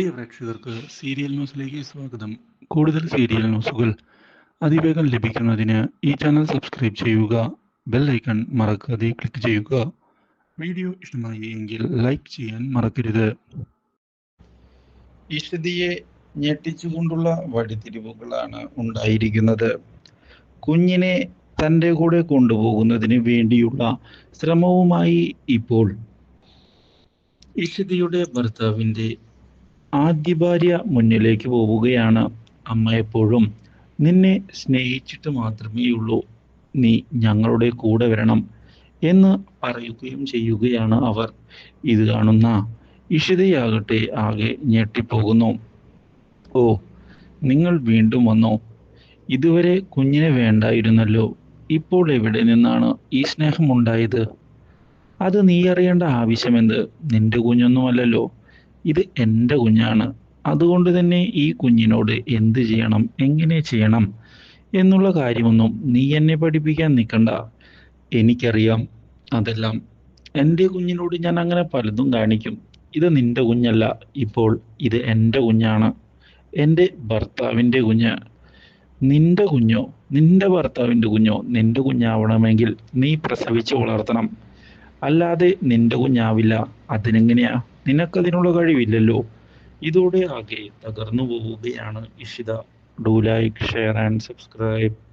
പ്രിയ പ്രേക്ഷകർക്ക് സീരിയൽ ന്യൂസിലേക്ക് സ്വാഗതം. കൂടുതൽ സീരിയൽ ന്യൂസുകൾ അതിവേഗം ലഭിക്കുന്നതിന് ഈ ചാനൽ സബ്സ്ക്രൈബ് ചെയ്യുക ബെൽ ഐക്കൺ മറക്കാതെ ക്ലിക്ക് ചെയ്യുക. വീഡിയോ ഇഷ്ടമായി എങ്കിൽ ലൈക്ക് ചെയ്യാൻ മറക്കരുത്. ഇഷതിയെ ഞെട്ടിച്ചുകൊണ്ടുള്ള വഴിത്തിരിവുകളാണ് ഉണ്ടായിരിക്കുന്നത്. കുഞ്ഞിനെ തന്റെ കൂടെ കൊണ്ടുപോകുന്നതിന് വേണ്ടിയുള്ള ശ്രമവുമായി ഇപ്പോൾ. ഇഷതിയുടെ ഭർത്താവിന്റെ ആദ്യ ഭാര്യ മുന്നിലേക്ക് പോവുകയാണ് അമ്മ എപ്പോഴും നിന്നെ സ്നേഹിച്ചിട്ട് മാത്രമേ ഉള്ളൂ നീ ഞങ്ങളുടെ കൂടെ വരണം എന്ന് പറയുകയും ചെയ്യുകയാണ് അവർ. ഇത് കാണുന്ന ഇഷിതയാകട്ടെ ആകെ ഞെട്ടിപ്പോകുന്നു. ഓ നിങ്ങൾ വീണ്ടും വന്നോ? ഇതുവരെ കുഞ്ഞിനെ വേണ്ടായിരുന്നല്ലോ. ഇപ്പോൾ എവിടെ നിന്നാണ് ഈ സ്നേഹം ഉണ്ടായത് അത് നീ അറിയേണ്ട ആവശ്യമെന്ത്? നിന്റെ കുഞ്ഞൊന്നുമല്ലല്ലോ. ഇത് എന്റെ കുഞ്ഞാണ്. അതുകൊണ്ട് തന്നെ ഈ കുഞ്ഞിനോട് എന്ത് ചെയ്യണം? എങ്ങനെ ചെയ്യണം? എന്നുള്ള കാര്യമൊന്നും നീ എന്നെ പഠിപ്പിക്കാൻ നിൽക്കണ്ട. എനിക്കറിയാം. അതെല്ലാം എന്റെ കുഞ്ഞിനോട് ഞാൻ അങ്ങനെ പലതും കാണിക്കും. ഇത് നിന്റെ കുഞ്ഞല്ല. ഇപ്പോൾ ഇത് എന്റെ കുഞ്ഞാണ്. എന്റെ ഭർത്താവിന്റെ കുഞ്ഞ്. നിന്റെ കുഞ്ഞോ? നിന്റെ ഭർത്താവിന്റെ കുഞ്ഞോ? നിന്റെ കുഞ്ഞാവണമെങ്കിൽ നീ പ്രസവിച്ച് വളർത്തണം. അല്ലാതെ നിന്റെ കുഞ്ഞാവില്ല. അതിനെങ്ങനെയാ? നിനക്കതിനുള്ള കഴിവില്ലല്ലോ. ഇതോടെ ആകെ തകർന്നു പോവുകയാണ് Ishita. Do like share and subscribe